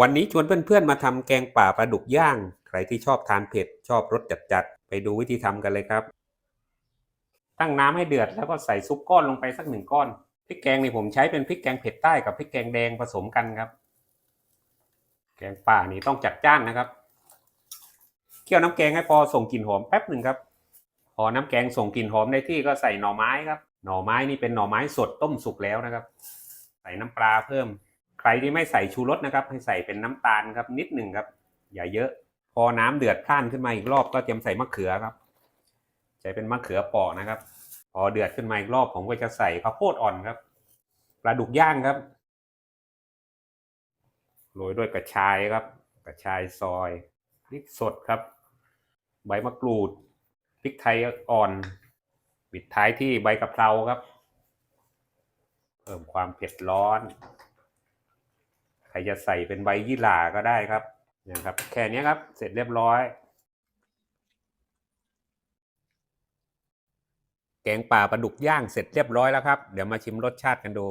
วันนี้ชวนเพื่อนๆมาทำแกงป่าปลาดุกย่าง ใครที่ชอบทานเผ็ดชอบรสจัดๆ ไปดูวิธีทำกันเลยครับ ตั้งน้ำให้เดือดแล้วก็ใส่ซุปก้อนลงไปสักหนึ่งก้อน พริกแกงนี่ผมใช้เป็นพริกแกงเผ็ดใต้กับพริกแกงแดงผสมกันครับ แกงป่านี่ต้องจัดจ้านนะครับ เคี่ยวน้ำแกงให้พอส่งกลิ่นหอมแป๊บหนึ่งครับ พอน้ำแกงส่งกลิ่นหอมได้ที่ก็ใส่หน่อไม้ครับ หน่อไม้นี่เป็นหน่อไม้สดต้มสุกแล้วนะครับ ใส่น้ำปลาเพิ่ม ใครที่ไม่ใส่ชูรสนะครับ ให้ใส่เป็นน้ำตาลครับนิดหนึ่งครับ อย่าเยอะ พอน้ำเดือดพล่านขึ้นมาอีกรอบก็เตรียมใส่มะเขือครับใช้เป็นมะเขือปอกนะครับ พอเดือดขึ้นมาอีกรอบผมก็จะใส่ข้าวโพดอ่อนครับปลาดุกย่างครับโรยด้วยกระชายครับ กระชายซอยพริกสดครับ ใบมะกรูดพริกไทยอ่อนปิดท้ายที่ใบกะเพราครับ เพิ่มความเผ็ดร้อน ใครจะใส่เป็นใบยี่หร่าก็ได้ครับนะครับ แค่นี้ครับ เสร็จเรียบร้อย แกงป่าปลาดุกย่างเสร็จเรียบร้อยแล้วครับ เดี๋ยวมาชิมรสชาติกันดู